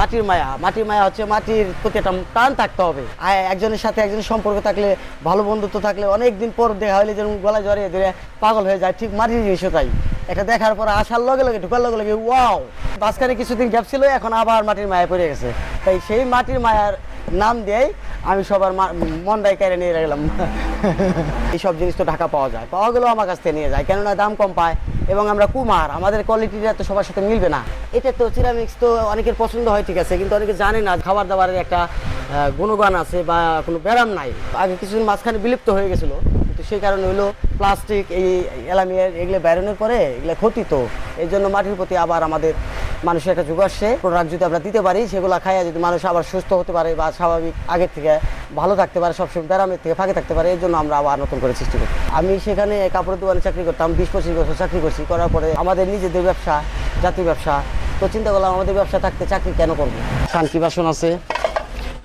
মাটির মায়া মাটির মায়া হচ্ছে মাটির প্রতি একটা টান থাকতে হবে। একজনের সাথে একজনের সম্পর্ক থাকলে, ভালো বন্ধুত্ব থাকলে অনেক দিন পর দেখা হলে যেমন গলায় জড়িয়ে ধরে পাগল হয়ে যায়, ঠিক মাটির জিনিসও তাই। এটা দেখার পর আসার লগে লগে, ঢুকার লগে লগে ওয়াও মাঝখানে কিছুদিন গ্যাপ ছিল, এখন আবার মাটির মায়া পড়ে গেছে। তাই সেই মাটির মায়ার নাম দিয়েই আমি সবার মনটাই কেড়ে নিয়ে গেলাম এইসব জিনিস তো ঢাকা পাওয়া যায় পাওয়া গেলেও আমার কাছ থেকে নিয়ে যায় কেননা দাম কম পায় এবং আমরা কুমার আমাদের কোয়ালিটিটা তো সবার সাথে মিলবে না এটা তো সিরামিক্স তো অনেকের পছন্দ হয় ঠিক আছে কিন্তু অনেকে জানে না খাবার দাবারের একটা গুণগান আছে বা কোনো ব্যায়াম নাই আগে কিছুদিন মাঝখানে বিলুপ্ত হয়ে গেছিল কিন্তু সেই কারণে হলো প্লাস্টিক এই এলামিয়ার এগুলো বেরোনোর পরে এগুলো ক্ষতি তো এই জন্য মাটির প্রতি আবার আমাদের মানুষের একটা যুগ আসছে প্রোডাক্ট যদি আমরা দিতে পারি, সেগুলো খাইয়া যদি মানুষ আবার সুস্থ হতে পারে বা স্বাভাবিক আগের থেকে ভালো থাকতে পারে, সবসময় ব্যারামের থেকে ফাঁকে থাকতে পারে এই জন্য আমরা আবার নতুন করে সৃষ্টি করি আমি সেখানে কাপড়ের দোকানে চাকরি করতাম, বিশ পঁচিশ বছর চাকরি করছি, করার পরে আমাদের নিজেদের ব্যবসা জাতীয় ব্যবসা, তো চিন্তা করলাম আমাদের ব্যবসা থাকতে চাকরি কেন করব? শান্তি বাসন আছে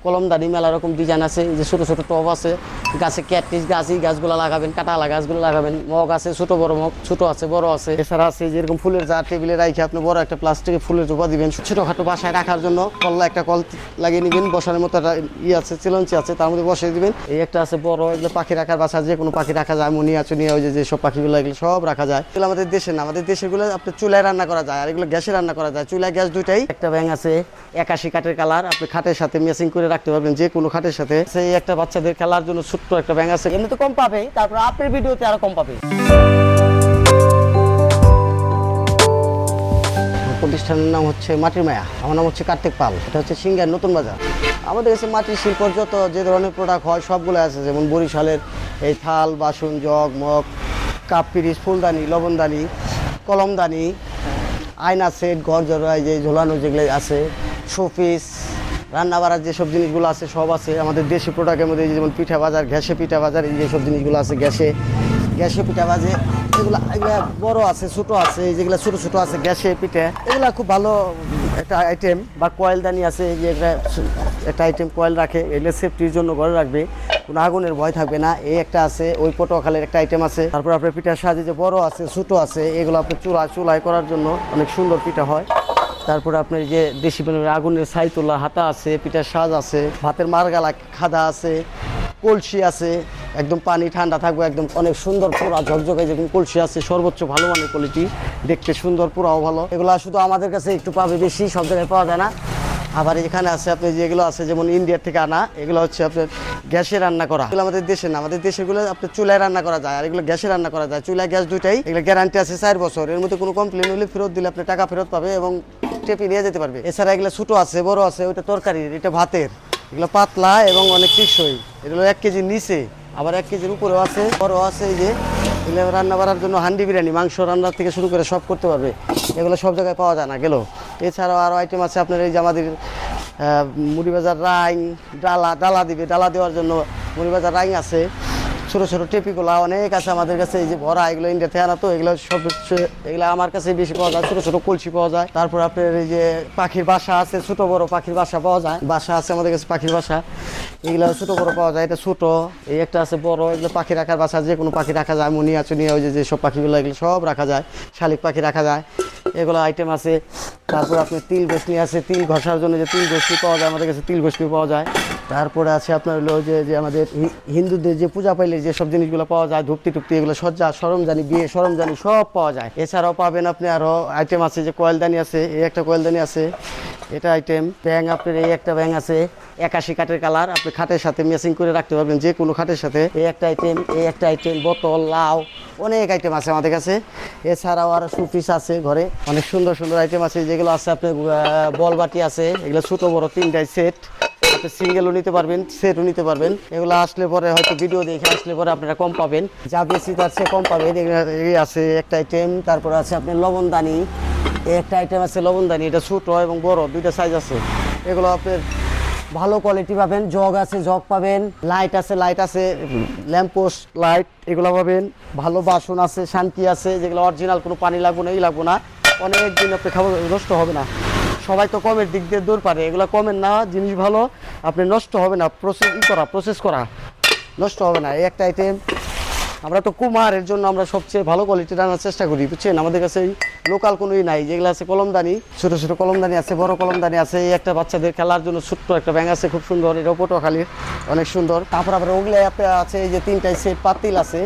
কলমদানি মেলা রকম ডিজাইন আছে। যে ছোটো ছোটো টব আছে, গাছে ক্যাটনিস গাছ, এই গাছগুলো লাগাবেন কাটালা গাছগুলো লাগাবেন, মগ আছে, ছোট বড় মগ, ছোট আছে, বড় আছে। এছাড়া আছে যেরকম ফুলের যা টেবিলে রাখে আপনি বড় একটা প্লাস্টিকে ফুলের জোপা দিবেন। ছোটোখাটো বাসায় রাখার জন্য কল্লা একটা কল লাগিয়ে নেবেন বসানোর মতো একটা ই আছে, চিলঞ্চি আছে, তার মধ্যে বসিয়ে দিবেন। এই একটা আছে বড়, এগুলো পাখি রাখার বাসা, যে কোনো পাখি রাখা যায় মুনিয়া চুনিয়া ওই যে যেসব পাখিগুলো এগুলো সব রাখা যায়। এগুলো আমাদের দেশে না, আমাদের দেশেগুলো আপনি চুলায় রান্না করা যায়, আর এগুলো গ্যাসে রান্না করা যায়। চুলায় গ্যাস দুইটাই, একটা ব্যাং আছে, একাশি কাঠের কালার, আপনি খাটের সাথে মেসিং করে রাখতে পারবেন যে কোনো খাটের সাথে। সেই একটা বাচ্চাদের খেলার জন্য ছোট্ট একটা ব্যাং আছে। এমনি তো কম পাবে তারপর আপনার ভিডিওতে আরও কম পাবে। প্রতিষ্ঠানের নাম হচ্ছে মাটির মায়া। আমার নাম হচ্ছে কার্তিক পাল। এটা হচ্ছে সিঙ্গার নতুন বাজার। আমাদের কাছে মাটির শিল্পর যত যে ধরনের প্রোডাক্ট হয় সবগুলো আছে। যেমন বরিশালের এই থাল বাসন জগ মগ কাপ পিরিচ ফুলদানি লবণদানি কলমদানি আয়না সেট ঘর জড়াই যে ঝোলানো যেগুলো আছে শোপিস রান্না বাড়ার যেসব জিনিসগুলো আছে, সব আছে। আমাদের দেশি প্রোডাক্টের মধ্যে যেমন পিঠা বাজার, গ্যাসে পিঠা বাজার, এই যেসব জিনিসগুলো আছে গ্যাসে। গ্যাসে পিঠা বাজে, এগুলো, এগুলা বড় আছে, ছোট আছে যেগুলো ছোট ছোট আছে, গ্যাসে পিঠে, এগুলা খুব ভালো একটা আইটেম বা কয়েল দানি আছে যে একটা একটা আইটেম কয়েল রাখে, এগুলো সেফটির জন্য ঘরে রাখবে, কোনো আগুনের ভয় থাকবে না। এই একটা আছে, ওই পটুয়াখালের একটা আইটেম আছে। তারপর আপনার পিঠার সাজে যে বড় আছে, ছোট আছে, এগুলো আপনার চুলা চুলায় করার জন্য অনেক সুন্দর পিঠা হয়। তারপরে আপনার যে দেশি আগুনের ছাই তোলা হাতা আছে, পিঠার সাজ আছে, ভাতের মারগালা খাদা আছে, কলসি আছে, একদম পানি ঠান্ডা থাকবে, একদম অনেক সুন্দর পুরা ঝকঝকে যেরকম কলসি আছে, সর্বোচ্চ ভালো মানের কোয়ালিটি দেখতে সুন্দর পুরাও ভালো। এগুলো শুধু আমাদের কাছে একটু পাবে বেশি, সব জায়গায় পাওয়া যায় না। আবার এখানে আছে আপনি যেগুলো আছে, যেমন ইন্ডিয়ার থেকে আনা, এগুলো হচ্ছে আপনার গ্যাসে রান্না করা। এগুলো আমাদের দেশে না, আমাদের দেশেগুলো আপনার চুলায় রান্না করা যায়, আর এগুলো গ্যাসে রান্না করা যায়। চুলায় গ্যাস দুইটাই, এগুলো গ্যারান্টি আছে চার বছর। এর মধ্যে কোনো কমপ্লেন হলে ফেরত দিলে আপনি টাকা ফেরত পাবে এবং টেপি নিয়ে যেতে পারবে। এছাড়া এগুলো ছোটো আছে, বড় আছে, ওইটা তরকারির এটা ভাতের। এগুলো পাতলা এবং অনেক টেকসই। এগুলো এক কেজির নিচে, আবার এক কেজির উপরেও আছে বড় আছে এই যে। এগুলো রান্না করার জন্য হান্ডি বিরিয়ানি, মাংস রান্নার থেকে শুরু করে সব করতে পারবে। এগুলো সব জায়গায় পাওয়া যায় না, গেল। এছাড়াও আরও আইটেম আছে আপনার এই যে আমাদের মুড়িবাজার রাইং ডালা ডালা দিবে। ডালা দেওয়ার জন্য মুড়িবাজার রাইং আছে। ছোটো ছোটো টেপিগুলা অনেক আছে আমাদের কাছে, এই যে ভরা এগুলো ইন্ডিয়াতে আনা তো, এগুলো সব এগুলো আমার কাছে বেশি পাওয়া যায়, ছোটো ছোটো কলসি পাওয়া যায়। তারপর আপনার এই যে পাখির বাসা আছে, ছোটো বড় পাখির বাসা পাওয়া যায়, বাসা আছে আমাদের কাছে পাখির বাসা। এগুলো ছোটো বড় পাওয়া যায়, এটা ছোটো, এই একটা আছে বড়, এগুলো পাখি রাখার বাসা, যে কোনো পাখি রাখা যায় মুনিয়া চুনিয়া ওই যে যেসব পাখিগুলো, এগুলো সব রাখা যায়, শালিক পাখি রাখা যায়, এগুলো আইটেম আছে। তারপর আপনার তিল ঘষনি আছে, তিল ঘষার জন্য যে তিল ঘষনি পাওয়া যায়, আমাদের কাছে তিল ঘষনি পাওয়া যায়। তারপরে আছে আপনার হলো যে যে আমাদের হিন্দুদের যে পূজা পাইলে যে সব জিনিসগুলো পাওয়া যায়, ধুপতি টুপতি এগুলো সজ্জা সরঞ্জানি বিয়ে সরঞ্জানি সব পাওয়া যায়। এছাড়াও পাবেন আপনি আরও আইটেম আছে যে কয়েলদানি আছে, এই একটা কয়েলদানি আছে, এটা আইটেম ব্যাং আপনার এই একটা ব্যাং আছে, একাশি কাঠের কালার, আপনি খাটের সাথে মেসিং করে রাখতে পারবেন যে কোনো খাটের সাথে। এই একটা আইটেম এই একটা আইটেম বোতল, লাউ, অনেক আইটেম আছে আমাদের কাছে। এছাড়াও আরও সুপিস আছে ঘরে, অনেক সুন্দর সুন্দর আইটেম আছে যেগুলো আছে আপনার বলবাটি আছে, এগুলো ছোটো বড় তিনটাই সেট আপনি সিঙ্গেলও নিতে পারবেন সেটও নিতে পারবেন। এগুলো আসলে পরে হয়তো ভিডিও দেখে আসলে পরে আপনারা কম পাবেন। যা বেশি তার চেয়ে কম পাবেন আছে একটা আইটেম তারপর আছে আপনার লবণদানি। একটা আইটেম আছে লবণদানি। এটা ছোটো এবং বড়, দুইটা সাইজ আছে। এগুলো আপনার ভালো কোয়ালিটি পাবেন। জগ আছে জগ পাবেন। লাইট আছে লাইট আছে। ল্যাম্পোস্ট লাইট এগুলো পাবেন। ভালো বাসন আছে, শান্তি আছে। যেগুলো অরিজিনাল কোনো পানি লাগবে না, এই লাগবো না। অনেক দিন আপনি খাবার নষ্ট হবে না। সবাই তো কমের দিক দিয়ে দূর পারে। এগুলো কমের না, জিনিস ভালো। আপনি নষ্ট হবে না প্রসেস ই করা প্রসেস করা। নষ্ট হবে না, এই একটা আইটেম আমরা তো কুমার এর জন্য আমরা সবচেয়ে ভালো কোয়ালিটি রান্নার চেষ্টা করি, বুঝছেন? আমাদের কাছে লোকাল কোনোই নাই, যেগুলো আছে কলমদানি, ছোটো ছোটো কলমদানি আছে, বড় কলমদানি আছে, এই একটা বাচ্চাদের খেলার জন্য ছোট্ট একটা ব্যাঙ আছে, খুব সুন্দর, এটাও পটুয়াখালীর, অনেক সুন্দর। তারপর আবার ওগুলো আপনার আছে, এই যে তিনটাই সেট পাতিল আছে,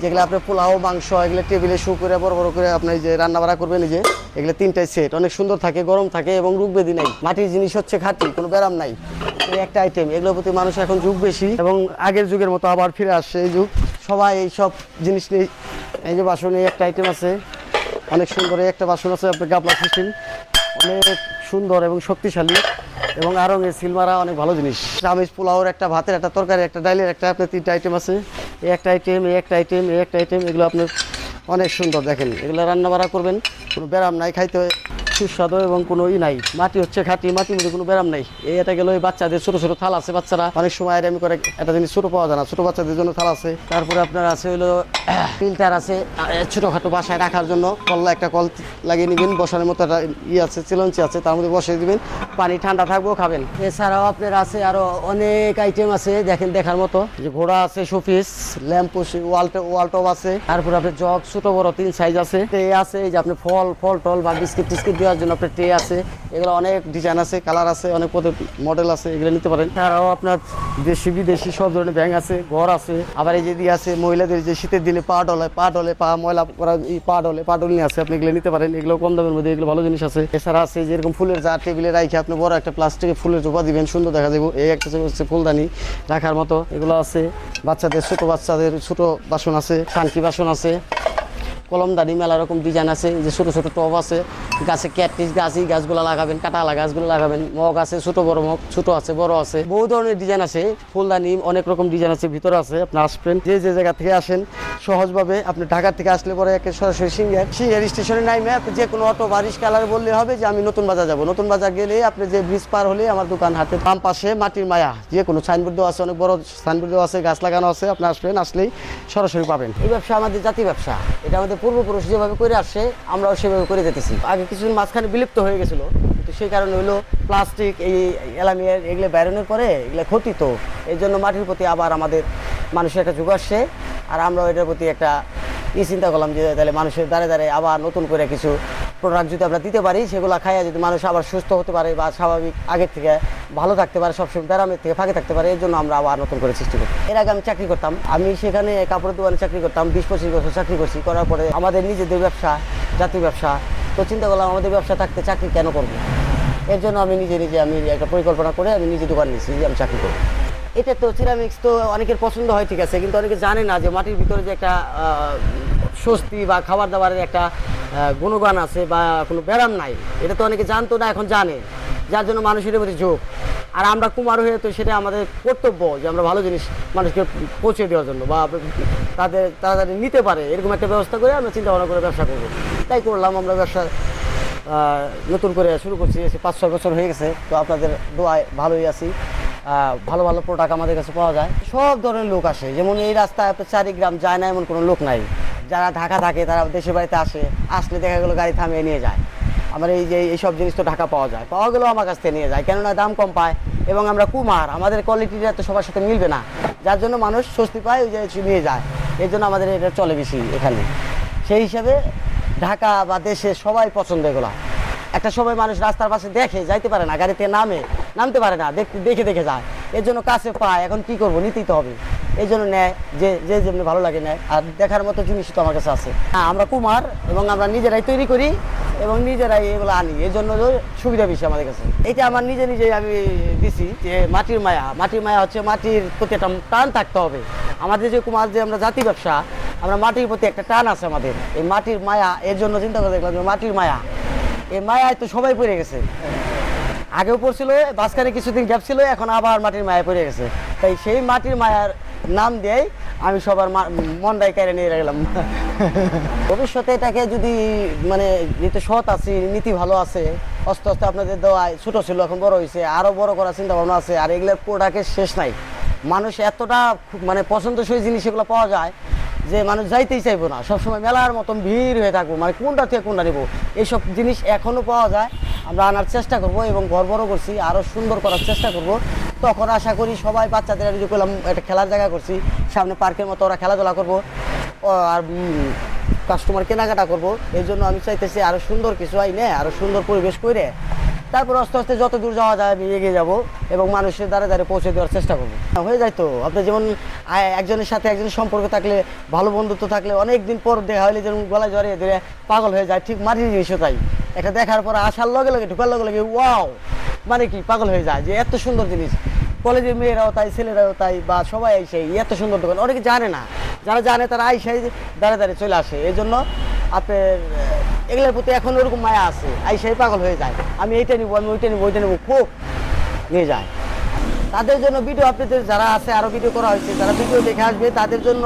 যেগুলো আপনি পোলাও, মাংস, এগুলো টেবিলে শু করে, বড় বড় করে আপনি যে রান্না বাড়া করবেন যে এগুলো তিনটাই সেট অনেক সুন্দর থাকে, গরম থাকে এবং রোগবেদি নাই। মাটির জিনিস হচ্ছে খাঁটি, কোনো ব্যারাম নাই। একটা আইটেম এগুলোর প্রতি মানুষ এখন যুগ বেশি, এবং আগের যুগের মতো আবার ফিরে আসছে, এই যুগ। সবাই এই সব জিনিস নিয়ে, এই যে বাসন এই একটা আইটেম আছে, অনেক সুন্দর এই একটা বাসন আছে, আপনার গাবলা সিস্টেম অনেক সুন্দর এবং শক্তিশালী এবং আরঙের সিলমারা অনেক ভালো জিনিস। চামিজ পোলাওর একটা, ভাতের একটা তরকারি, একটা ডাইলের একটা, আপনার তিনটা আইটেম আছে। এই একটা আইটেম এই একটা আইটেম এই একটা আইটেম এগুলো আপনার অনেক সুন্দর দেখেন। এগুলো রান্না বাড়া করবেন, কোনো ব্যারাম নাই, খাইতে সুস্বাদু এবং কোনো ই নাই। মাটি হচ্ছে খাঁটি, মাটির মধ্যে কোনো ব্যারাম নাই। এই এটা গেল এই বাচ্চাদের ছোট ছোট থাল আছে বাচ্চারা। অনেক সময় আমি করে একটা জিনিস ছোট পাওয়া যায় না, ছোট বাচ্চাদের জন্য থাল আছে। তারপরে আপনার আছে হলো, ফিল্টার আছে ছোটখাটো বাসায় রাখার জন্য। কল্লা একটা কল লাগিয়ে নেবেন, বসানোর মতো একটা ই আছে, চিলঞ্চি আছে, তার মধ্যে বসিয়ে দিবেন। পানি ঠান্ডা থাকবেও খাবেন। এছাড়াও আপনার আছে আরও অনেক আইটেম আছে, দেখেন দেখার মতো। যে ঘোড়া আছে, শোপিস, ল্যাম্প ওয়ালটপ ওয়ালটপ আছে। তারপরে আপনার জগ, ছোট বড়, তিন সাইজ আছে। ট্রে আছে, এই যে আপনি ফল ফল টল বা বিস্কিট টিস্কিট দেওয়ার জন্য আপনার ট্রে আছে, এগুলো অনেক ডিজাইন আছে কালার আছে, অনেক পদের মডেল আছে, এগুলো নিতে পারেন। তারাও আপনার দেশি, বিদেশি সব ধরনের ব্যাংক আছে, ঘর আছে, আবার এই যে দিয়ে আছে মহিলাদের যে শীতের দিনে পা ডলে পা ডলে, পা ময়লা করা এই পা ডলে, পা ডল আছে, আপনি এগুলো নিতে পারেন, এগুলো কম দামের মধ্যে, এগুলো ভালো জিনিস আছে। এছাড়া আছে যেরকম ফুলের যা টেবিলে রাখে আপনি বড় একটা প্লাস্টিকের ফুলের জোপা দিবেন, সুন্দর দেখা যাবে। এই একটা হচ্ছে ফুলদানি রাখার মতো, এগুলো আছে। বাচ্চাদের, ছোট বাচ্চাদের ছোট বাসন আছে, শান্তি বাসন আছে। কলমদানি মেলা রকম ডিজাইন আছে। যে ছোটো ছোটো টব আছে, গাছে ক্যাটনিস গাছ, এই গাছগুলো লাগাবেন কাটালা গাছগুলো লাগাবেন, মগ আছে, ছোট বড় মগ, ছোট আছে, বড় আছে। বহু ধরনের ডিজাইন আছে, ফুলদানি, অনেক রকম ডিজাইন আছে, ভিতরে আছে, আপনার আসবেন, যে যে জায়গা থেকে আসেন, সহজভাবে আপনি ঢাকা থেকে আসলে পরে একে সরাসরি সিঙ্গার সিঙ্গার স্টেশনে নাইমে আপনি যে কোনো অটো বারিশ কালার বললে হবে যে আমি নতুন বাজার যাব। নতুন বাজার গেলে আপনি যে ব্রিজ পার হলে আমার দোকান হাতে বাম পাশে মাটির মায়া, যে কোনো সাইনবোর্ড দেওয়া আছে, অনেক বড় সাইনবোর্ড দেওয়া আছে, গাছ লাগানো আছে, আপনি আসবেন, আসলেই সরাসরি পাবেন। এই ব্যবসা আমাদের জাতি ব্যবসা, এটা আমাদের পূর্বপুরুষ যেভাবে করে আসছে, আমরাও সেভাবে করে যেতেছি। আগে কিছুদিন মাঝখানে বিলুপ্ত হয়ে গেছিল তো সেই কারণে হলো প্লাস্টিক, এই এলামিয়ার এগুলো বেরোনোর পরে এগুলো ক্ষতি তো। এই জন্য মাটির প্রতি আবার আমাদের মানুষের একটা যুগ আসছে, আর আমরাও এটার প্রতি একটা ই চিন্তা করলাম যে তাহলে মানুষের দ্বারে দ্বারে আবার নতুন করে কিছু প্রোডাক্ট যদি আমরা দিতে পারি, সেগুলো খাইয়া যদি মানুষ আবার সুস্থ হতে পারে বা স্বাভাবিক আগের থেকে ভালো থাকতে পারে, সবসময় ব্যারামের থেকে ফাঁকে থাকতে পারে, এর জন্য আমরা আবার নতুন করে সৃষ্টি করি। এর আগে আমি চাকরি করতাম। আমি সেখানে কাপড়ের দোকানে চাকরি করতাম, বিশ পঁচিশ বছর চাকরি করছি। করার পরে আমাদের নিজেদের ব্যবসা, জাতীয় ব্যবসা, তো চিন্তা করলাম আমাদের ব্যবসা থাকতে চাকরি কেন করব? এর জন্য আমি নিজে নিজে আমি একটা পরিকল্পনা করে আমি নিজে দোকান নিয়েছি যে আমি চাকরি করব এটা তো সিরামিক্স তো অনেকের পছন্দ হয়, ঠিক আছে, কিন্তু অনেকে জানে না যে মাটির ভিতরে যে একটা স্বস্তি বা খাবার দাবারের একটা গুণগান আছে বা কোনো ব্যায়াম নাই, এটা তো অনেকে জানতো না, এখন জানে। যার জন্য মানুষের প্রতি ঝোঁক। আর আমরা কুমার হয়ে তো সেটা আমাদের কর্তব্য যে আমরা ভালো জিনিস মানুষকে পৌঁছে দেওয়ার জন্য বা তাদের যাতে নিতে পারে, এরকম একটা ব্যবস্থা করে আমরা চিন্তা ভাবনা করে ব্যবসা করব। তাই করলাম আমরা ব্যবসা নতুন করে শুরু করছি পাঁচ ছয় বছর হয়ে গেছে। তো আপনাদের দোয়ায় ভালোই আছি। ভালো ভালো প্রোডাক্ট আমাদের কাছে পাওয়া যায়। সব ধরনের লোক আসে। যেমন এই রাস্তায় আপনার চারিগ্রাম যায় না এমন কোনো লোক নাই। যারা ঢাকা থাকে, তারা দেশের বাড়িতে আসে। আসলে দেখা গেলো গাড়ি থামিয়ে নিয়ে যায়। আমার এই যে এইসব জিনিস তো ঢাকা পাওয়া যায়। পাওয়া গেলেও আমার কাছ থেকে নিয়ে যায়। কেননা দাম কম পায় এবং আমরা কুমার, আমাদের কোয়ালিটিটা তো সবার সাথে মিলবে না। যার জন্য মানুষ স্বস্তি পায় ওই যে নিয়ে যায়। এর জন্য আমাদের এটা চলে বেশি এখানে। সেই হিসাবে ঢাকা বা দেশে সবাই পছন্দ এগুলা। একটা সময় মানুষ রাস্তার পাশে দেখে, যাইতে পারে না, গাড়িতে নামে, নামতে পারে না, দেখতে, দেখে দেখে যায়। এর জন্য কাছে পায়, এখন কি করব, নিতেই তো হবে। এই জন্য নেয়, যে যে যেমনি ভালো লাগে নেয়, আর দেখার মতো জিনিস তো আমার কাছে আছে। হ্যাঁ আমরা কুমার, এবং আমরা নিজেরাই তৈরি করি, এবং নিজেরাই এগুলো আনি। এই জন্য সুবিধা বেশি আমাদের কাছে। এটা আমার নিজে নিজে আমি দিছি, যে মাটির মায়া। মাটির মায়া হচ্ছে মাটির প্রতি একটা টান থাকতে হবে। আমাদের যে কুমার, যে আমরা জাতি ব্যবসা, আমরা মাটির প্রতি একটা টান আছে আমাদের। এই মাটির মায়া, এর জন্য চিন্তা করে দেখলাম যে মাটির মায়া। এই মায়ায় তো সবাই পড়ে গেছে। আগেও পড়ছিল বাসকারে কিছুদিন গ্যাপ ছিল, এখন আবার মাটির মায়া পড়ে গেছে। তাই সেই মাটির মায়ার নাম দিয়েই আমি সবার মনটাই কেড়ে নিয়ে গেলাম। ভবিষ্যতে এটাকে যদি মানে যেহেতু সৎ আছি, নীতি ভালো আছে, আস্তে আস্তে আপনাদের দেওয়ায় ছোট ছিল, এখন বড় হয়েছে আরও বড় করার চিন্তা ভাবনা আছে, আর এগুলোর প্রোডাক্টের শেষ নাই। মানুষ এতটা মানে পছন্দসই জিনিস এগুলো পাওয়া যায় যে মানুষ যাইতেই চাইব না, সবসময় মেলার মতন ভিড় হয়ে থাকব মানে কোনটা থেকে কোনটা নেব এইসব জিনিস এখনও পাওয়া যায়। আমরা আনার চেষ্টা করব এবং ঘর বড় করছি আরও সুন্দর করার চেষ্টা করব। তখন আশা করি সবাই বাচ্চাদের, আমি যে করলাম একটা খেলার জায়গা করছি, সামনে পার্কের মতো ওরা খেলাধুলা করব আর কাস্টমার কেনাকাটা করব। এই জন্য আমি চাইতেছি আরও সুন্দর কিছু আইনে, আরও সুন্দর পরিবেশ করে তারপর আস্তে আস্তে যত দূর যাওয়া যায় আমি এগিয়ে যাব এবং মানুষের দ্বারা দ্বারে পৌঁছে দেওয়ার চেষ্টা করব। হয়ে যায় তো। আপনি যেমন একজনের সাথে একজনের সম্পর্ক থাকলে, ভালো বন্ধুত্ব থাকলে অনেক দিন পর দেখা হলে যেমন গলায় জড়িয়ে ধরে পাগল হয়ে যায়, ঠিক মাটির জিনিসও তাই। এটা দেখার পর আসার লগে লগে, ঢুকার লগে লগে, ওয়াও! মানে কি? পাগল হয়ে যায় যে এত সুন্দর জিনিস। কলেজের মেয়েরাও তাই, ছেলেরাও তাই, বা সবাই আইসে এত সুন্দর দোকান। অনেকে জানে না। যারা জানে তারা আইসাই দাঁড়ে দাঁড়িয়ে চলে আসে। এই জন্য আপনার এগুলোর প্রতি এখন ওরকম মায়া আছে। আইসাই পাগল হয়ে যায়। আমি এইটা নিবো, আমি ওইটা নিবো ওইটা নিবো, খুব নিয়ে যায়। তাদের জন্য ভিডিও আপনাদের যারা আছে আরও ভিডিও করা হয়েছে, যারা ভিডিও দেখে আসবে, তাদের জন্য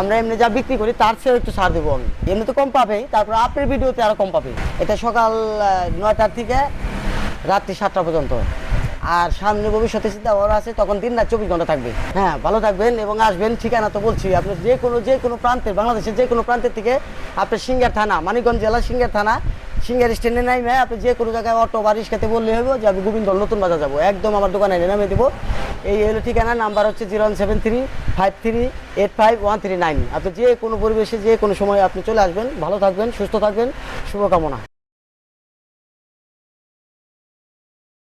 আমরা এমনি যা বিক্রি করি, তার চেয়েও একটু ছাড় দেবো আমি। এমনি তো কম পাবে, তারপর আপনার ভিডিওতে আরও কম পাবে। এটা সকাল নয়টার থেকে রাত্রি সাতটা পর্যন্ত। আর সামনে ভবিষ্যতে চিন্তা ভাবনা আছে, তখন দিন রাত চব্বিশ ঘণ্টা থাকবে। হ্যাঁ ভালো থাকবেন এবং আসবেন, ঠিকানা তো বলছি আপনি যে কোনো যে কোনো প্রান্তের, বাংলাদেশের যে কোনো প্রান্তের থেকে আপনার সিঙ্গার থানা, মানিকগঞ্জ জেলা সিঙ্গার থানা, সিঙ্গার স্ট্যান্ডে নাইমে আপনি যে কোনো জায়গায় অটো বা রিক্সাতে বললে হবে যে আমি গোবিন্দ নতুন বাজার যাব। একদম আমার দোকানে এনে দেবো। এই হলো ঠিকানা, নাম্বার হচ্ছে zero one seven three five three eight five one three nine. আপনি যে কোনো পরিবেশে, যে কোনো সময় আপনি চলে আসবেন। ভালো থাকবেন, সুস্থ থাকবেন। শুভকামনা।